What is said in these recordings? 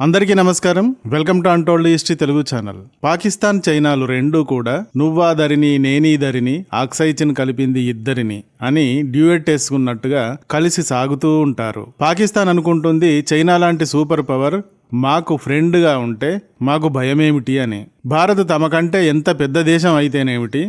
అందరికీ నమస్కారం. Welcome to untold history Telugu channel. Pakistan చైనాలు రెండూ కూడా నువ్వా ధరిని నేనీ ధరిని ఆక్సైచిన్ కలిపింది ఇద్దరిని అని డ్యూయట్ వేసుకున్నట్టుగా కలిసి సాగుతూ ఉంటారు. పాకిస్తాన్ అనుకుంటుంది చైనా లాంటి సూపర్ పవర్ మాకు ఫ్రెండ్గా ఉంటే మాకు భయమేమిటి అని. భారత్ తమకంటే ఎంత పెద్ద దేశం అయితేనేమిటి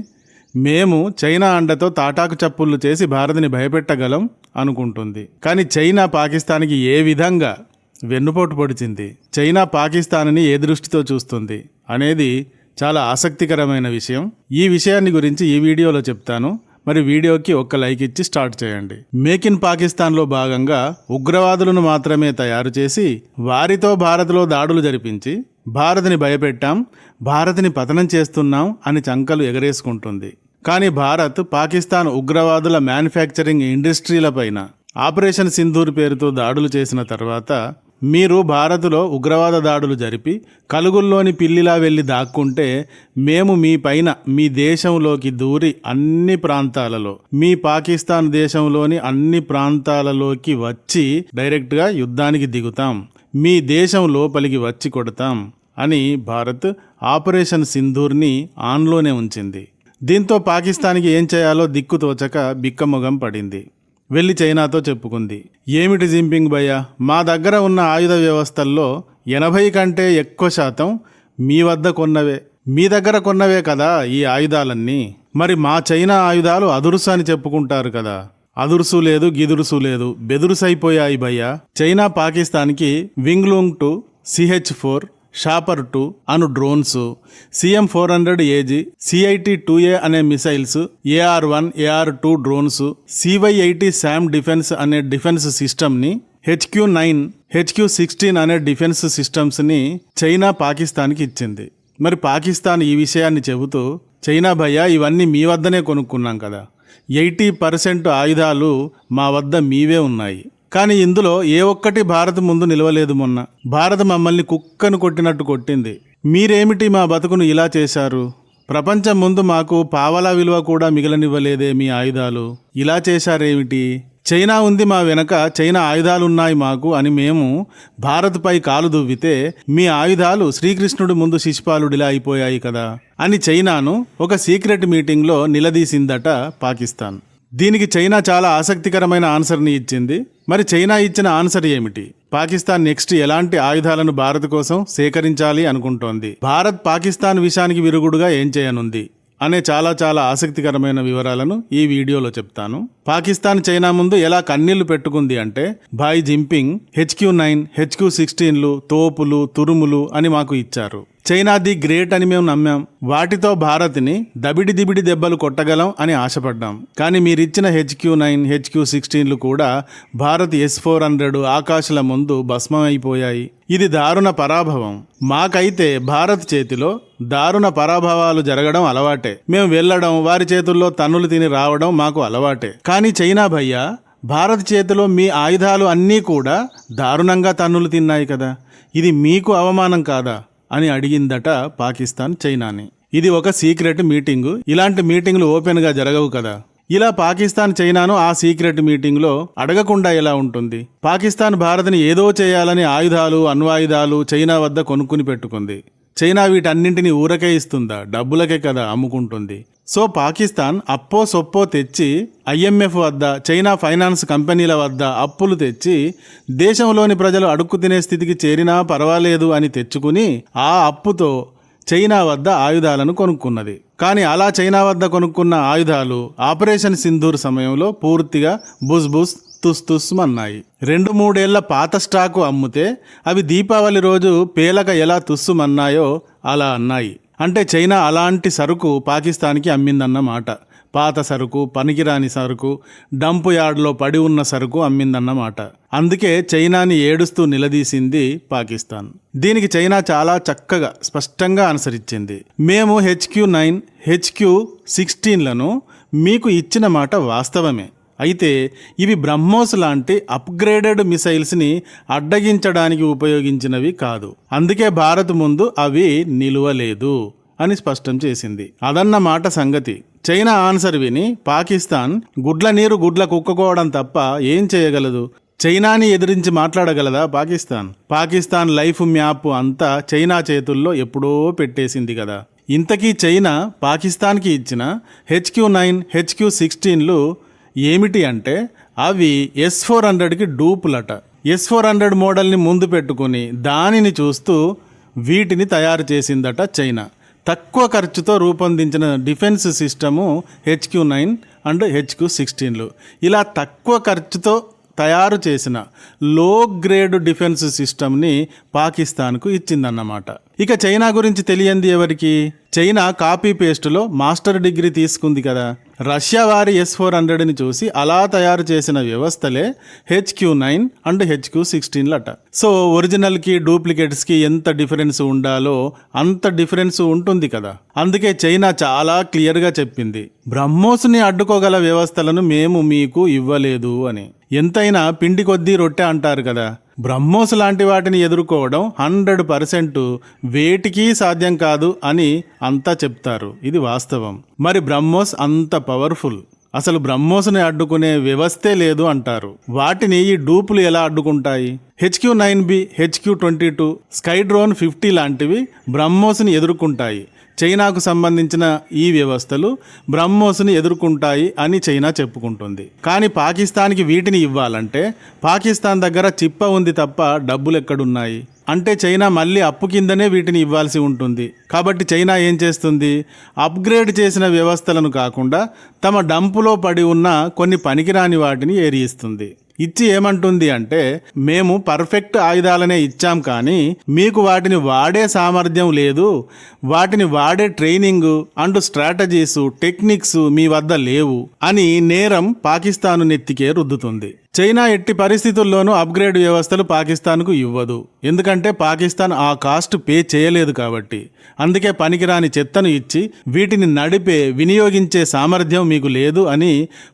మేము చైనా అండతో తాటాకు చప్పుళ్ళు చేసి భారత్ని భయపెట్టగలం అనుకుంటుంది. కానీ చైనా పాకిస్తాన్కి ఏ విధంగా వెన్నుపోటు పొడిచింది. చైనా పాకిస్తాన్ని ఏ దృష్టితో చూస్తుంది అనేది చాలా ఆసక్తికరమైన విషయం. ఈ విషయాన్ని గురించి ఈ వీడియోలో చెప్తాను. మరి వీడియోకి ఒక్క లైక్ ఇచ్చి స్టార్ట్ చేయండి. మేక్ ఇన్ పాకిస్తాన్లో భాగంగా ఉగ్రవాదులను మాత్రమే తయారు చేసి వారితో భారత్లో దాడులు జరిపించి భారత్ని భయపెట్టాం భారత్ని పతనం చేస్తున్నాం అని చంకలు ఎగరేసుకుంటుంది. కానీ భారత్ పాకిస్తాన్ ఉగ్రవాదుల మ్యానుఫ్యాక్చరింగ్ ఇండస్ట్రీలపైన ఆపరేషన్ సింధూర్ పేరుతో దాడులు చేసిన తర్వాత మీరు భారత్లో ఉగ్రవాద దాడులు జరిపి కలుగుల్లోని పిల్లిలా వెళ్ళి దాక్కుంటే మేము మీ పైన మీ దేశంలోకి దూరి అన్ని ప్రాంతాలలో మీ పాకిస్తాన్ దేశంలోని అన్ని ప్రాంతాలలోకి వచ్చి డైరెక్ట్గా యుద్ధానికి దిగుతాం. మీ దేశం లోపలికి వచ్చి కొడతాం అని భారత్ ఆపరేషన్ సింధూర్ని ఆన్లోనే ఉంచింది. దీంతో పాకిస్తాన్కి ఏం చేయాలో దిక్కు తోచక బిక్కమొగం పడింది. వెళ్ళి చైనాతో చెప్పుకుంది. ఏమిటి జింపింగ్ భయ్య? మా దగ్గర ఉన్న ఆయుధ వ్యవస్థల్లో ఎనభై కంటే ఎక్కువ శాతం మీ వద్ద కొన్నవే. మీ దగ్గర కొన్నవే కదా ఈ ఆయుధాలన్నీ. మరి మా చైనా ఆయుధాలు అదురుసు అని చెప్పుకుంటారు కదా. అదురుసు లేదు గిదురుసు లేదు బెదురుసైపోయాయి భయ్య. చైనా పాకిస్తాన్కి Wing Loong two CH four shopper two Anu drones CM four hundred AG CIT two A అనే missiles AR one AR two drones CY eighty SAM defence అనే డిఫెన్స్ సిస్టమ్ని హెచ్క్యూ నైన్ హెచ్క్యూ సిక్స్టీన్ అనే defence సిస్టమ్స్ని China పాకిస్తాన్కి ఇచ్చింది. మరి పాకిస్తాన్ ఈ విషయాన్ని చెబుతూ చైనా భయ్య ఇవన్నీ మీ వద్దనే కొనుక్కున్నాం కదా. ఎయిటీ పర్సెంట్ ఆయుధాలు మా వద్ద మీవే ఉన్నాయి. కానీ ఇందులో ఏ ఒక్కటి భారత్ ముందు నిలవలేదు మొన్న. భారత్ మమ్మల్ని కుక్కను కొట్టినట్టు కొట్టింది. మీరేమిటి మా బతుకును ఇలా చేశారు? ప్రపంచం ముందు మాకు పావలా విలువ కూడా మిగలనివ్వలేదే మీ ఆయుధాలు. ఇలా చేశారేమిటి? చైనా ఉంది మా వెనక చైనా ఆయుధాలున్నాయి మాకు అని మేము భారత్పై కాలు దువ్వితే మీ ఆయుధాలు శ్రీకృష్ణుడి ముందు శిశుపాలుడిలా అయిపోయాయి కదా అని చైనాను ఒక సీక్రెట్ మీటింగ్లో నిలదీసిందట పాకిస్తాన్. దీనికి చైనా చాలా ఆసక్తికరమైన ఆన్సర్ని ఇచ్చింది. మరి చైనా ఇచ్చిన ఆన్సర్ ఏమిటి? పాకిస్తాన్ నెక్స్ట్ ఎలాంటి ఆయుధాలను భారత్ కోసం సేకరించాలి అనుకుంటోంది? భారత్ పాకిస్తాన్ విషయానికి విరుగుడుగా ఏం చేయనుంది? అనే చాలా చాలా ఆసక్తికరమైన వివరాలను ఈ వీడియోలో చెప్తాను. పాకిస్తాన్ చైనా ముందు ఎలా కన్నీళ్ళు పెట్టుకుంది అంటే భాయ్ జింపింగ్ హెచ్క్యూ నైన్ హెచ్క్యూ సిక్స్టీన్లు తోపులు తురుములు అని మాకు ఇచ్చారు. చైనా ది గ్రేట్ అని మేము నమ్మాం. వాటితో భారత్ని దబిడి దిబిడి దెబ్బలు కొట్టగలం అని ఆశపడ్డాం. కానీ మీరిచ్చిన హెచ్క్యూ నైన్ హెచ్క్యూ సిక్స్టీన్లు కూడా భారత్ ఎస్ ఫోర్ హండ్రెడ్ ఆకాశాల ముందు భస్మమైపోయాయి. ఇది దారుణ పరాభవం. మాకైతే భారత్ చేతిలో దారుణ పరాభవాలు జరగడం అలవాటే. మేము వెళ్ళడం వారి చేతుల్లో తన్నులు తిని రావడం మాకు అలవాటే. కానీ చైనా భయ్య భారత్ చేతిలో మీ ఆయుధాలు అన్నీ కూడా దారుణంగా తన్నులు తిన్నాయి కదా. ఇది మీకు అవమానం కాదా? అని అడిగిందట పాకిస్తాన్ చైనాని. ఇది ఒక సీక్రెట్ మీటింగు. ఇలాంటి మీటింగ్లు ఓపెన్గా జరగవు కదా. ఇలా పాకిస్తాన్ చైనాను ఆ సీక్రెట్ మీటింగ్లో అడగకుండా ఎలా ఉంటుంది? పాకిస్తాన్ భారత్ని ఏదో చేయాలని ఆయుధాలు అణ్వాయుధాలు చైనా వద్ద కొనుక్కుని పెట్టుకుంది. చైనా వీటన్నింటినీ ఊరకే ఇస్తుందా? డబ్బులకే కదా అమ్ముకుంటుంది. సో పాకిస్తాన్ అప్పో సొప్పో తెచ్చి ఐఎంఎఫ్ వద్ద చైనా ఫైనాన్స్ కంపెనీల వద్ద అప్పులు తెచ్చి దేశంలోని ప్రజలు అడుక్కు తినే స్థితికి చేరినా పర్వాలేదు అని తెచ్చుకుని ఆ అప్పుతో చైనా వద్ద ఆయుధాలను కొనుక్కున్నది. కానీ అలా చైనా వద్ద కొనుక్కున్న ఆయుధాలు ఆపరేషన్ సింధూర్ సమయంలో పూర్తిగా బుస్బుస్ తుస్ తుస్ అన్నాయి రెండు మూడేళ్ళ పాత స్టాకు అమ్ముతే అవి దీపావళి రోజు పేలక ఎలా తుస్సుమన్నాయో అలా అన్నాయి. అంటే చైనా అలాంటి సరుకు పాకిస్తాన్కి అమ్మిందన్నమాట పాత సరుకు పనికిరాని సరుకు డంపు యార్డ్లో పడి ఉన్న సరుకు అమ్మిందన్నమాట అందుకే చైనాని ఏడుస్తూ నిలదీసింది పాకిస్తాన్. దీనికి చైనా చాలా చక్కగా స్పష్టంగా అనుసరించింది. మేము హెచ్క్యూ నైన్ హెచ్క్యూ సిక్స్టీన్లను మీకు ఇచ్చిన మాట వాస్తవమే. అయితే ఇవి బ్రహ్మోస్ లాంటి అప్గ్రేడెడ్ మిసైల్స్ని అడ్డగించడానికి ఉపయోగించినవి కాదు. అందుకే భారత్ ముందు అవి నిలువలేదు అని స్పష్టం చేసింది. అదన్నమాట సంగతి. చైనా ఆన్సర్ విని పాకిస్తాన్ గుడ్ల నీరు గుడ్ల కుక్కుకోవడం తప్ప ఏం చేయగలదు? చైనాని ఎదిరించి మాట్లాడగలదా పాకిస్తాన్? పాకిస్తాన్ లైఫ్ మ్యాప్ అంతా చైనా చేతుల్లో ఎప్పుడో పెట్టేసింది కదా. ఇంతకీ చైనా పాకిస్తాన్కి ఇచ్చిన హెచ్క్యూ నైన్ హెచ్క్యూ సిక్స్టీన్లు ఏమిటి అంటే అవి ఎస్ ఫోర్ హండ్రెడ్కి డూపులట. ఎస్ ఫోర్ హండ్రెడ్ మోడల్ని ముందు పెట్టుకుని దానిని చూస్తూ వీటిని తయారు చేసిందట చైనా. తక్కువ ఖర్చుతో రూపొందించిన defence system HQ nine and HQ సిక్స్టీన్లు ఇలా తక్కువ ఖర్చుతో తయారు చేసిన లో గ్రేడ్ డిఫెన్స్ సిస్టమ్ని పాకిస్తాన్కు ఇచ్చిందన్నమాట. ఇక చైనా గురించి తెలియంది ఎవరికి? చైనా కాపీ పేస్టులో మాస్టర్ డిగ్రీ తీసుకుంది కదా. రష్యా వారి ఎస్ ఫోర్ హండ్రెడ్ని చూసి అలా తయారు చేసిన వ్యవస్థలే హెచ్క్యూ నైన్ అండ్ హెచ్క్యూ సిక్స్టీన్లట సో ఒరిజినల్కి డూప్లికేట్స్కి ఎంత డిఫరెన్స్ ఉండాలో అంత డిఫరెన్స్ ఉంటుంది కదా. అందుకే చైనా చాలా క్లియర్గా చెప్పింది. బ్రహ్మోస్ని అడ్డుకోగల వ్యవస్థలను మేము మీకు ఇవ్వలేదు అని. ఎంతైనా పిండి కొద్దీ రొట్టె అంటారు కదా. బ్రహ్మోస్ లాంటి వాటిని ఎదుర్కోవడం హండ్రెడ్ పర్సెంట్ వేటికి సాధ్యం కాదు అని అంతా చెప్తారు. ఇది వాస్తవం. మరి బ్రహ్మోస్ అంత పవర్ఫుల్. అసలు బ్రహ్మోస్ని అడ్డుకునే వ్యవస్థే లేదు అంటారు. వాటిని ఈ డూపులు ఎలా అడ్డుకుంటాయి? HQ nine B HQ twenty two sky drone fifty లాంటివి బ్రహ్మోస్ని ఎదుర్కొంటాయి. చైనాకు సంబంధించిన ఈ వ్యవస్థలు బ్రహ్మోస్ని ఎదుర్కొంటాయి అని చైనా చెప్పుకుంటుంది. కానీ పాకిస్తాన్కి వీటిని ఇవ్వాలంటే పాకిస్తాన్ దగ్గర చిప్ప ఉంది తప్ప డబ్బులు ఎక్కడున్నాయి? అంటే చైనా మళ్ళీ అప్పు కిందనే వీటిని ఇవ్వాల్సి ఉంటుంది. కాబట్టి చైనా ఏం చేస్తుంది? అప్గ్రేడ్ చేసిన వ్యవస్థలను కాకుండా తమ డంపులో పడి ఉన్న కొన్ని పనికిరాని వాటిని ఏరియిస్తుంది. ఇచ్చి ఏమంటుంది అంటే మేము పర్ఫెక్ట్ ఆయుధాలనే ఇచ్చాం కానీ మీకు వాటిని వాడే సామర్థ్యం లేదు వాటిని వాడే ట్రైనింగ్ అండ్ స్ట్రాటజీస్ టెక్నిక్స్ మీ వద్ద లేవు అని నేరం పాకిస్తాను నెత్తికే రుద్దుతుంది. చైనా ఎట్టి పరిస్థితుల్లోనూ అప్గ్రేడ్ వ్యవస్థలు పాకిస్తాన్కు ఇవ్వదు. ఎందుకంటే పాకిస్తాన్ ఆ కాస్ట్ పే చేయలేదు కాబట్టి. అందుకే పనికిరాని చెత్తను ఇచ్చి వీటిని నడిపే వినియోగించే సామర్థ్యం మీకు లేదు అని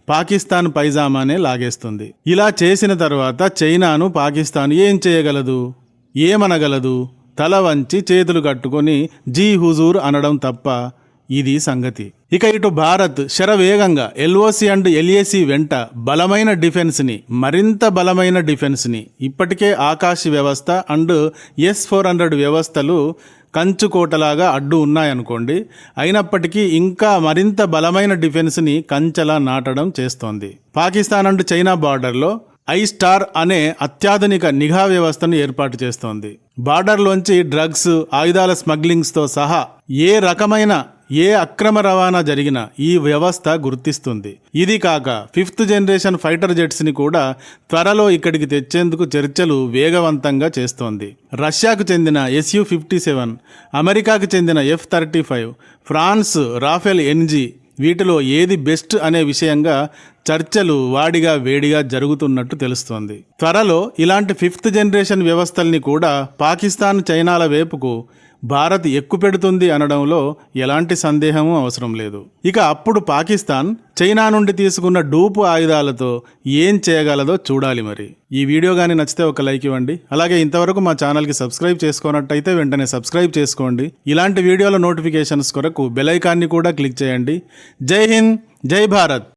పాకిస్తాన్ పైజామానే లాగేస్తుంది. ఇలా చేసిన తర్వాత చైనాను పాకిస్తాన్ ఏం చేయగలదు? ఏమనగలదు? తల వంచి చేతులు కట్టుకొని జీ హుజూర్ అనడం తప్ప ఇది సంగతి. ఇక ఇటు భారత్ శరవేగంగా ఎల్ఓసి అండ్ ఎల్ఏసి వెంట బలమైన డిఫెన్స్ని మరింత బలమైన డిఫెన్స్ని ఇప్పటికే ఆకాశ వ్యవస్థ అండ్ ఎస్ ఫోర్ హండ్రెడ్ వ్యవస్థలు కంచుకోటలాగా అడ్డు ఉన్నాయనుకోండి అయినప్పటికీ ఇంకా మరింత బలమైన డిఫెన్స్ని కంచెలా నాటడం చేస్తోంది. పాకిస్తాన్ అండ్ చైనా బార్డర్లో ఐ స్టార్ అనే అత్యాధునిక నిఘా వ్యవస్థను ఏర్పాటు చేస్తోంది. బార్డర్లోంచి డ్రగ్స్ ఆయుధాల స్మగ్లింగ్స్తో సహా ఏ రకమైన ఏ అక్రమ రవాణా జరిగినా ఈ వ్యవస్థ గుర్తిస్తుంది. ఇది కాక ఫిఫ్త్ జనరేషన్ ఫైటర్ జెట్స్ని కూడా త్వరలో ఇక్కడికి తెచ్చేందుకు చర్చలు వేగవంతంగా చేస్తోంది. రష్యాకు చెందిన ఎస్యు ఫిఫ్టీ సెవెన్ అమెరికాకు చెందిన F thirty five France Rafale NG వీటిలో ఏది బెస్ట్ అనే విషయంగా చర్చలు వాడిగా వేడిగా జరుగుతున్నట్టు తెలుస్తోంది. త్వరలో ఇలాంటి ఫిఫ్త్ జనరేషన్ వ్యవస్థల్ని కూడా పాకిస్తాన్ చైనాల వైపుకు భారత్ ఎక్కుపెడుతుంది అనడంలో ఎలాంటి సందేహము అవసరం లేదు. ఇక అప్పుడు పాకిస్తాన్ చైనా నుండి తీసుకున్న డూపు ఆయుధాలతో ఏం చేయగలదో చూడాలి మరి. ఈ వీడియో కానీ నచ్చితే ఒక లైక్ ఇవ్వండి. అలాగే ఇంతవరకు మా ఛానల్కి సబ్స్క్రైబ్ చేసుకున్నట్టయితే వెంటనే సబ్స్క్రైబ్ చేసుకోండి. ఇలాంటి వీడియోల నోటిఫికేషన్స్ కొరకు బెల్ ఐకాన్ని కూడా క్లిక్ చేయండి. జై హింద్ జై భారత్!